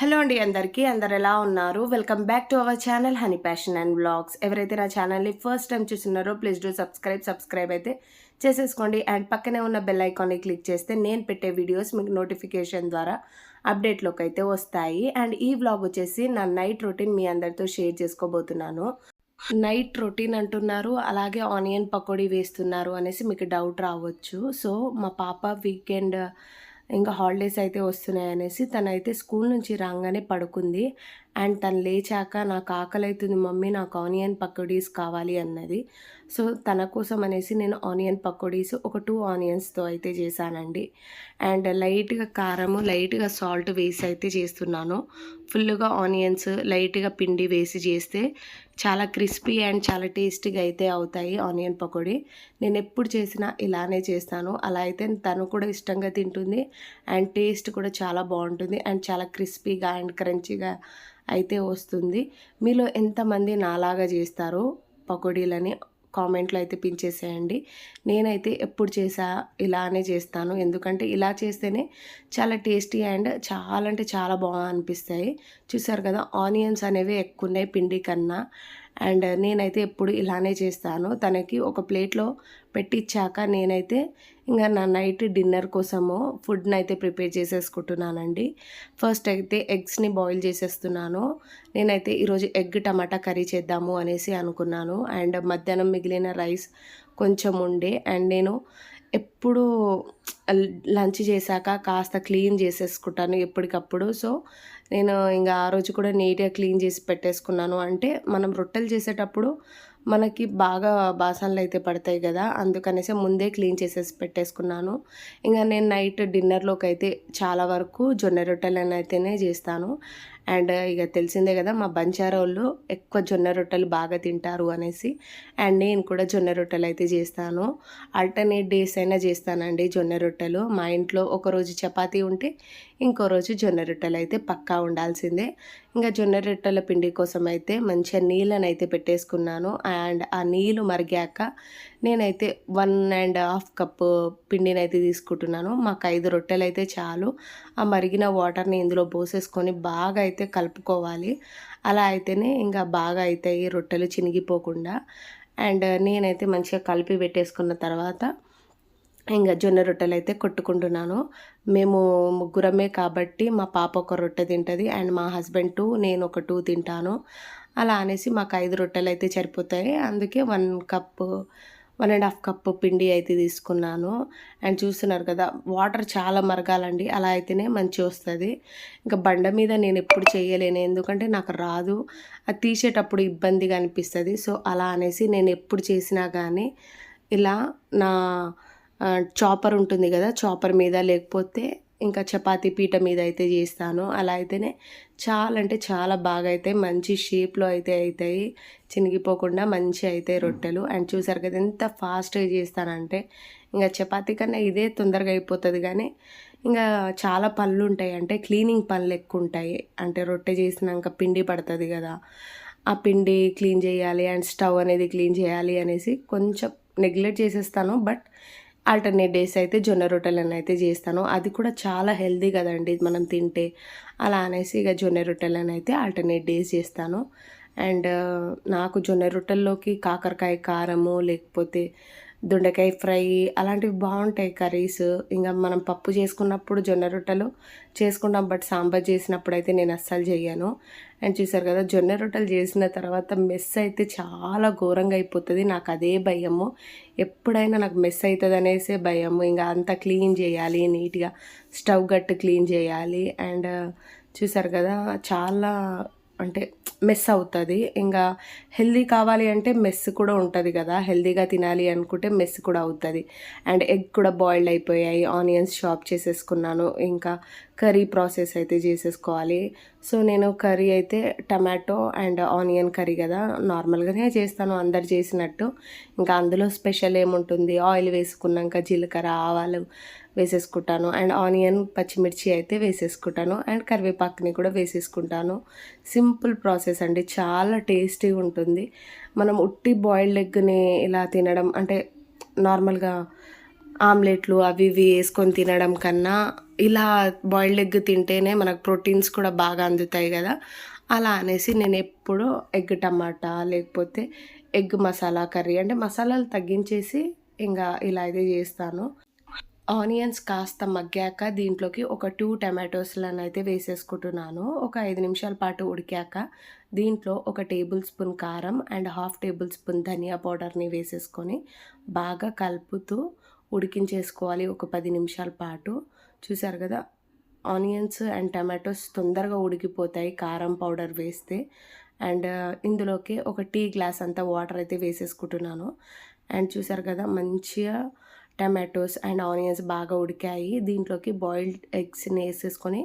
Hello అండి అందరికీ అందరు ఎలా ఉన్నారు? Welcome back to our channel honey passion and blogs ఎవరైతే నా ఛానల్ని ఫస్ట్ టైం చూస్తున్నారో ప్లీజ్ డూ సబ్స్క్రైబ్ సబ్స్క్రైబ్ అయితే చేసేసుకోండి. అండ్ పక్కనే ఉన్న బెల్ ఐకాన్ని క్లిక్ చేస్తే నేను పెట్టే వీడియోస్ మీకు నోటిఫికేషన్ ద్వారా అప్డేట్లోకి అయితే వస్తాయి. అండ్ ఈ వ్లాగ్ వచ్చేసి నా నైట్ రొటీన్ మీ అందరితో షేర్ చేసుకోబోతున్నాను. నైట్ రొటీన్ అంటున్నారు అలాగే ఆనియన్ పకోడీ వేస్తున్నారు అనేసి మీకు డౌట్ రావచ్చు. సో మా పాప వీకెండ్ ఇంకా హాలిడేస్ అయితే వస్తున్నాయి అనేసి తనైతే స్కూల్ నుంచి రాగానే పడుకుంది. అండ్ తను లేచాక నాకు ఆకలి అవుతుంది మమ్మీ నాకు ఆనియన్ పకోడీస్ కావాలి అన్నది. సో తన కోసం అనేసి నేను ఆనియన్ పకోడీస్ ఒక టూ ఆనియన్స్తో అయితే చేశానండి. అండ్ లైట్గా కారము లైట్గా సాల్ట్ వేసి అయితే చేస్తున్నాను. ఫుల్గా ఆనియన్స్ లైట్గా పిండి వేసి చేస్తే చాలా క్రిస్పీ అండ్ చాలా టేస్టీగా అయితే అవుతాయి ఆనియన్ పకోడీ. నేను ఎప్పుడు చేసినా ఇలానే చేస్తాను. అలా అయితే తను కూడా ఇష్టంగా తింటుంది అండ్ టేస్ట్ కూడా చాలా బాగుంటుంది అండ్ చాలా క్రిస్పీగా అండ్ క్రంచీగా అయితే వస్తుంది. మీలో ఎంతమంది నాలాగా చేస్తారో? పకోడీలని కామెంట్లో అయితే పించేసేయండి. నేనైతే ఎప్పుడు చేసా ఇలానే చేస్తాను. ఎందుకంటే ఇలా చేస్తేనే చాలా టేస్టీ అండ్ చాలా అంటే చాలా బాగా అనిపిస్తాయి. చూసారు కదా ఆనియన్స్ అనేవి ఎక్కువ ఉన్నాయి పిండి కన్నా. అండ్ నేనైతే ఎప్పుడు ఇలానే చేస్తాను. తనకి ఒక ప్లేట్లో పెట్టించాక నేనైతే ఇంకా నా నైట్ డిన్నర్ కోసము ఫుడ్ని అయితే ప్రిపేర్ చేసేసుకుంటున్నానండి. ఫస్ట్ అయితే ఎగ్స్ని బాయిల్ చేసేస్తున్నాను. నేనైతే ఈరోజు ఎగ్ టమాటా కర్రీ చేద్దాము అనేసి అనుకున్నాను. అండ్ మధ్యాహ్నం మిగిలిన రైస్ కొంచెం ఉండే అండ్ నేను ఎప్పుడు లంచ్ చేశాక కాస్త క్లీన్ చేసేసుకుంటాను ఎప్పటికప్పుడు. సో నేను ఇంకా ఆ రోజు కూడా నీట్గా క్లీన్ చేసి పెట్టేసుకున్నాను. అంటే మనం రొట్టెలు చేసేటప్పుడు మనకి బాగా బాసనలు అయితే పడతాయి కదా అందుకనేసి ముందే క్లీన్ చేసేసి పెట్టేసుకున్నాను. ఇంకా నేను నైట్ డిన్నర్లోకి అయితే చాలా వరకు జొన్న రొట్టెలు అయితేనే చేస్తాను. అండ్ ఇక తెలిసిందే కదా మా బంచారోళ్ళు వాళ్ళు ఎక్కువ జొన్న రొట్టెలు బాగా తింటారు అనేసి అండ్ నేను కూడా జొన్న రొట్టెలు అయితే చేస్తాను. ఆల్టర్నేట్ డేస్ అయినా చేస్తానండి జొన్న రొట్టెలు. మా ఇంట్లో ఒకరోజు చపాతీ ఉంటే ఇంకో రోజు జొన్న రొట్టెలు అయితే పక్కా ఉండాల్సిందే. ఇంకా జొన్న రొట్టెల పిండి కోసం అయితే మంచిగా నీళ్ళని అయితే పెట్టేసుకున్నాను. అండ్ ఆ నీళ్ళు మరిగాక నేనైతే వన్ అండ్ హాఫ్ కప్ పిండిని అయితే తీసుకుంటున్నాను. మాకు ఐదు రొట్టెలు అయితే చాలు. ఆ మరిగిన వాటర్ని ఇందులో పోసేసుకొని బాగా అయితే కలుపుకోవాలి. అలా అయితేనే ఇంకా బాగా అవుతాయి రొట్టెలు చినిగిపోకుండా. అండ్ నేనైతే మంచిగా కలిపి పెట్టేసుకున్న తర్వాత ఇంకా జొన్న రొట్టెలు అయితే కొట్టుకుంటున్నాను. మేము ముగ్గురమే కాబట్టి మా పాప ఒక రొట్టె తింటుంది అండ్ మా హస్బెండ్ టూ నేను ఒక టూ తింటాను. అలా అనేసి మాకు ఐదు రొట్టెలు అయితే సరిపోతాయి. అందుకే one cup one and half cup పిండి అయితే తీసుకున్నాను. అండ్ చూస్తున్నారు కదా వాటర్ చాలా మరగాలండి. అలా అయితేనే మంచి వస్తుంది. ఇంకా బండ మీద నేను ఎప్పుడు చేయలేను. ఎందుకంటే నాకు రాదు. అది తీసేటప్పుడు ఇబ్బందిగా అనిపిస్తుంది. సో అలా అనేసి నేను ఎప్పుడు చేసినా కానీ ఇలా నా చాపర్ ఉంటుంది కదా చాపర్ మీద లేకపోతే ఇంకా చపాతీ పీట మీద అయితే చేస్తాను. అలా అయితేనే చాలా అంటే చాలా బాగా అయితే మంచి షేప్లో అయితే అవుతాయి. చినిగిపోకుండా మంచి అవుతాయి రొట్టెలు. అండ్ చూసారు కదా ఎంత ఫాస్ట్గా చేస్తానంటే ఇంకా చపాతీ కన్నా ఇదే తొందరగా అయిపోతుంది. కానీ ఇంకా చాలా పనులు ఉంటాయి. అంటే క్లీనింగ్ పనులు ఎక్కువ ఉంటాయి. అంటే రొట్టె చేసినాక పిండి పడుతుంది కదా ఆ పిండి క్లీన్ చేయాలి. అండ్ స్టవ్ అనేది క్లీన్ చేయాలి అనేసి కొంచెం నెగ్లెక్ట్ చేసేస్తాను. బట్ ఆల్టర్నేట్ డేస్ అయితే జొన్న రొట్టెలను అయితే చేస్తాను. అది కూడా చాలా హెల్దీ కదండి మనం తింటే. అలా అనేసి ఇక జొన్న రొట్టెలను అయితే ఆల్టర్నేట్ డేస్ చేస్తాను. అండ్ uh, నాకు జొన్న రొట్టెల్లోకి కాకరకాయ కారము లేకపోతే దొండకాయ ఫ్రై అలాంటివి బాగుంటాయి కర్రీస్. ఇంకా మనం పప్పు చేసుకున్నప్పుడు జొన్న రొట్టెలు చేసుకుంటాం బట్ సాంబార్ చేసినప్పుడు అయితే నేను అస్సలు చేయను అండ్ చూసారు కదా జొన్న రొట్టెలు చేసిన తర్వాత మెస్ అయితే చాలా ఘోరంగా అయిపోతుంది. నాకు అదే భయము. ఎప్పుడైనా నాకు మెస్ అవుతుంది అనేసే భయము. ఇంకా అంతా క్లీన్ చేయాలి నీట్గా స్టవ్ గట్టు క్లీన్ చేయాలి. అండ్ చూసారు కదా చాలా అంటే మెస్ అవుతుంది. ఇంకా హెల్దీ కావాలి అంటే మెస్ కూడా ఉంటుంది కదా. హెల్దీగా తినాలి అనుకుంటే మెస్ కూడా అవుతుంది. అండ్ ఎగ్ కూడా బాయిల్డ్ అయిపోయాయి. ఆనియన్స్ షాప్ చేసేసుకున్నాను. ఇంకా కర్రీ ప్రాసెస్ అయితే చేసేసుకోవాలి. సో నేను కర్రీ అయితే టమాటో అండ్ ఆనియన్ కర్రీ కదా. నార్మల్గానే చేస్తాను. అందరు చేసినట్టు. ఇంకా అందులో స్పెషల్ ఏముంటుంది? ఆయిల్ వేసుకున్నాక జీలకర్ర ఆవాలు వేసేసుకుంటాను. అండ్ ఆనియన్ పచ్చిమిర్చి అయితే వేసేసుకుంటాను. అండ్ కరివేపాకుని కూడా వేసేసుకుంటాను. సింపుల్ ప్రాసెస్ అండి. చాలా టేస్టీగా ఉంటుంది. మనం ఉట్టి బాయిల్డ్ ఎగ్ని ఇలా తినడం అంటే నార్మల్గా ఆమ్లెట్లు అవి ఇవి వేసుకొని తినడం కన్నా ఇలా బాయిల్డ్ ఎగ్ తింటేనే మనకు ప్రోటీన్స్ కూడా బాగా అందుతాయి కదా. అలా అనేసి నేను ఎప్పుడూ ఎగ్ టమాటా లేకపోతే ఎగ్ మసాలా కర్రీ అంటే మసాలాలు తగ్గించేసి ఇంకా ఇలా అయితే చేస్తాను. ఆనియన్స్ కాస్త మగ్గాక దీంట్లోకి ఒక టూ టమాటోస్లను అయితే వేసేసుకుంటున్నాను. ఒక ఐదు నిమిషాల పాటు ఉడికాక దీంట్లో ఒక టేబుల్ స్పూన్ కారం అండ్ హాఫ్ టేబుల్ స్పూన్ ధనియా పౌడర్ని వేసేసుకొని బాగా కలుపుతూ ఉడికించేసుకోవాలి ఒక పది నిమిషాల పాటు. చూసారు కదా? ఆనియన్స్ అండ్ టమాటోస్ తొందరగా ఉడికిపోతాయి కారం పౌడర్ వేస్తే. అండ్ ఇందులోకి ఒక టీ గ్లాస్ అంతా వాటర్ అయితే వేసేసుకుంటున్నాను. అండ్ చూసారు కదా? మంచిగా టమాటోస్ అండ్ ఆనియన్స్ బాగా ఉడికాయి. దీంట్లోకి బాయిల్డ్ ఎగ్స్ని వేసేసుకొని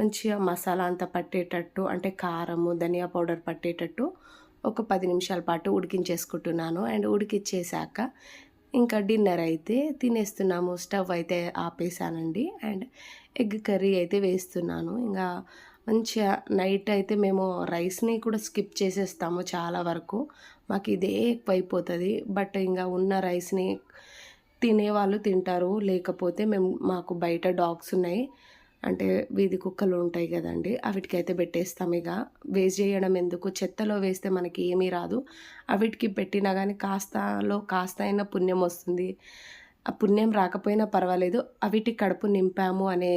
మంచిగా మసాలా అంతా పట్టేటట్టు అంటే కారము ధనియా పౌడర్ పట్టేటట్టు ఒక పది నిమిషాల పాటు ఉడికించేసుకుంటున్నాను. అండ్ ఉడికిచ్చేసాక ఇంకా డిన్నర్ అయితే తినేస్తున్నాము. స్టవ్ అయితే ఆపేసానండి. అండ్ ఎగ్ కర్రీ అయితే వేస్తున్నాను. ఇంకా మంచిగా నైట్ అయితే మేము రైస్ని కూడా స్కిప్ చేసేస్తాము చాలా వరకు. మాకు ఇదే ఎక్కువైపోతుంది. బట్ ఇంకా ఉన్న రైస్ని తినేవాళ్ళు తింటారు. లేకపోతే మేము మాకు బయట డాగ్స్ ఉన్నాయి. అంటే వీధి కుక్కలు ఉంటాయి కదండి అవిటికైతే పెట్టేస్తాం ఇక. వేస్ట్ చేయడం ఎందుకు? చెత్తలో వేస్తే మనకి ఏమీ రాదు. అవిటికి పెట్టినా కానీ కాస్తలో కాస్త అయినా పుణ్యం వస్తుంది. ఆ పుణ్యం రాకపోయినా పర్వాలేదు. అవిటి కడుపు నింపాము అనే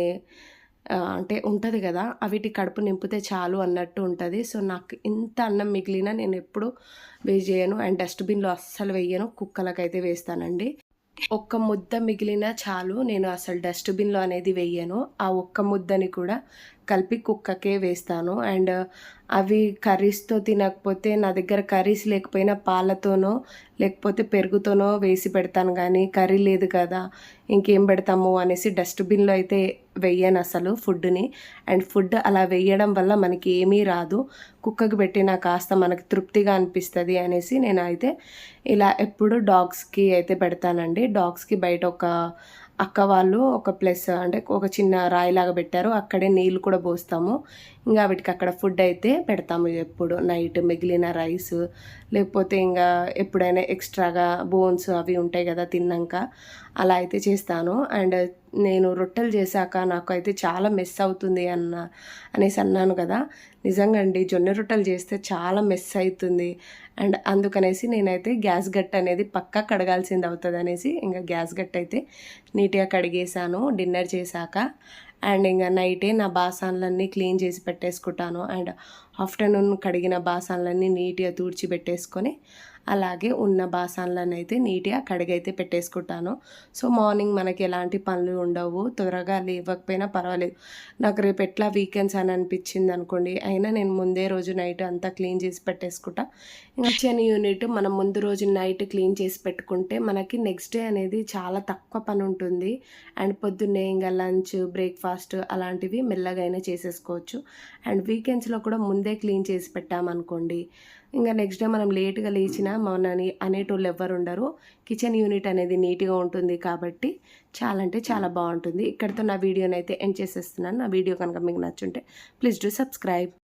అంటే ఉంటుంది కదా అవిటి కడుపు నింపితే చాలు అన్నట్టు ఉంటుంది. సో నాకు ఇంత అన్నం మిగిలిన నేను ఎప్పుడు వేస్ట్ చేయను. అండ్ డస్ట్బిన్లో అస్సలు వేయను. కుక్కలకైతే వేస్తానండి. ఒక్క ముద్ద మిగిలిన చాలు. నేను అసలు డస్ట్బిన్లో అనేది వేయను. ఆ ఒక్క ముద్దని కూడా కలిపి కుక్కకే వేస్తాను. అండ్ uh, అవి కర్రీస్తో తినకపోతే నా దగ్గర కర్రీస్ లేకపోయినా పాలతోనో లేకపోతే పెరుగుతోనో వేసి పెడతాను. కానీ కర్రీ లేదు కదా ఇంకేం పెడతాము అనేసి డస్ట్బిన్లో అయితే వెయ్యను అసలు ఫుడ్ని. అండ్ ఫుడ్ అలా వేయడం వల్ల మనకి ఏమీ రాదు. కుక్కకి పెట్టినా కాస్త మనకు తృప్తిగా అనిపిస్తుంది అనేసి నేను అయితే ఇలా ఎప్పుడు డాగ్స్కి అయితే పెడతానండి. డాగ్స్కి బయట ఒక అక్క వాళ్ళు ఒక ప్లస్ అంటే ఒక చిన్న రాయిలాగా పెట్టారు. అక్కడే నీళ్ళు కూడా పోస్తాము. ఇంకా వీటికి అక్కడ ఫుడ్ అయితే పెడతాము ఎప్పుడు. నైట్ మిగిలిన రైస్ లేకపోతే ఇంకా ఎప్పుడైనా ఎక్స్ట్రాగా బోన్స్ అవి ఉంటాయి కదా తిన్నాక అలా అయితే చేస్తాను. అండ్ నేను రొట్టెలు చేశాక నాకు అయితే చాలా మెస్ అవుతుంది అన్న అనేసి అన్నాను కదా. నిజంగా అండి జొన్న రొట్టెలు చేస్తే చాలా మెస్ అవుతుంది అండ్ అందుకనేసి నేనైతే గ్యాస్ గట్ అనేది పక్కా కడగాల్సింది అవుతుంది అనేసి ఇంకా గ్యాస్ గట్ అయితే నీట్గా కడిగేసాను డిన్నర్ చేశాక. అండ్ ఇంకా నైటే నా బాసాన్లన్నీ క్లీన్ చేసి పెట్టేసుకుంటాను. అండ్ ఆఫ్టర్నూన్ కడిగిన బాసాన్లన్నీ నీట్గా తూడ్చి పెట్టేసుకొని అలాగే ఉన్న బాసాన్లను అయితే నీట్గా కడిగైతే పెట్టేసుకుంటాను. సో మార్నింగ్ మనకి ఎలాంటి పనులు ఉండవు. త్వరగా లేవకపోయినా పర్వాలేదు. నాకు రేపు ఎట్లా వీకెండ్స్ అని అనిపించింది అనుకోండి అయినా నేను ముందే రోజు నైట్ అంతా క్లీన్ చేసి పెట్టేసుకుంటా. కిచెన్ యూనిట్ మనం ముందు రోజు నైట్ క్లీన్ చేసి పెట్టుకుంటే మనకి నెక్స్ట్ డే అనేది చాలా తక్కువ పని ఉంటుంది. అండ్ పొద్దున్నే ఇంకా లంచ్ బ్రేక్ఫాస్ట్ అలాంటివి మెల్లగైనా చేసేసుకోవచ్చు. అండ్ వీకెండ్స్లో కూడా ముందే క్లీన్ చేసి పెట్టామనుకోండి ఇంకా నెక్స్ట్ డే మనం లేట్గా లేచినా మనని అనేటోళ్ళు ఎవ్వరు ఉండరు కిచెన్ యూనిట్ అనేది నీట్గా ఉంటుంది కాబట్టి చాలా అంటే చాలా బాగుంటుంది ఇక్కడితో నా వీడియోని అయితే ఎండ్ చేసేస్తున్నాను. నా వీడియో కనుక మీకు నచ్చుంటే ప్లీజ్ డూ సబ్స్క్రైబ్.